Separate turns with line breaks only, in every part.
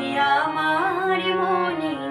山にもに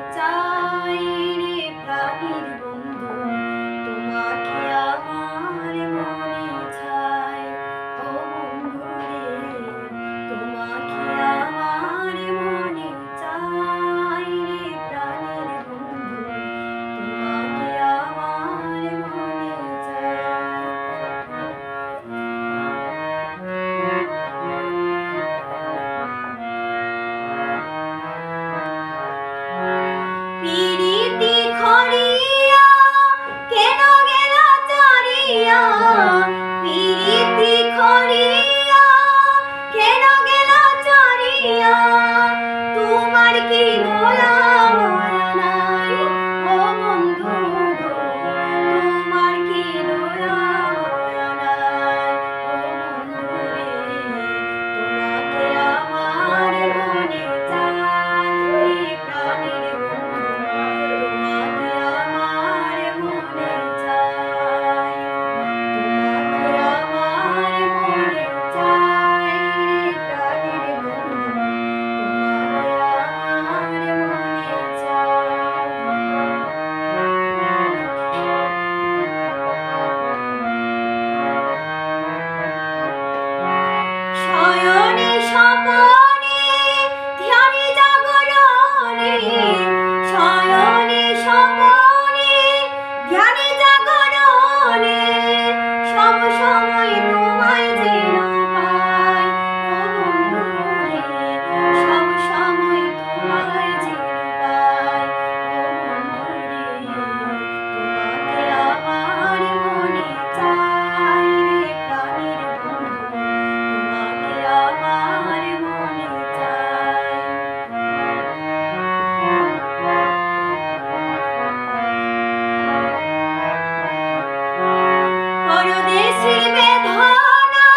পরদেশী বেদনা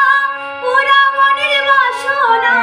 পুরা মনের বাসনা।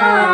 Bye.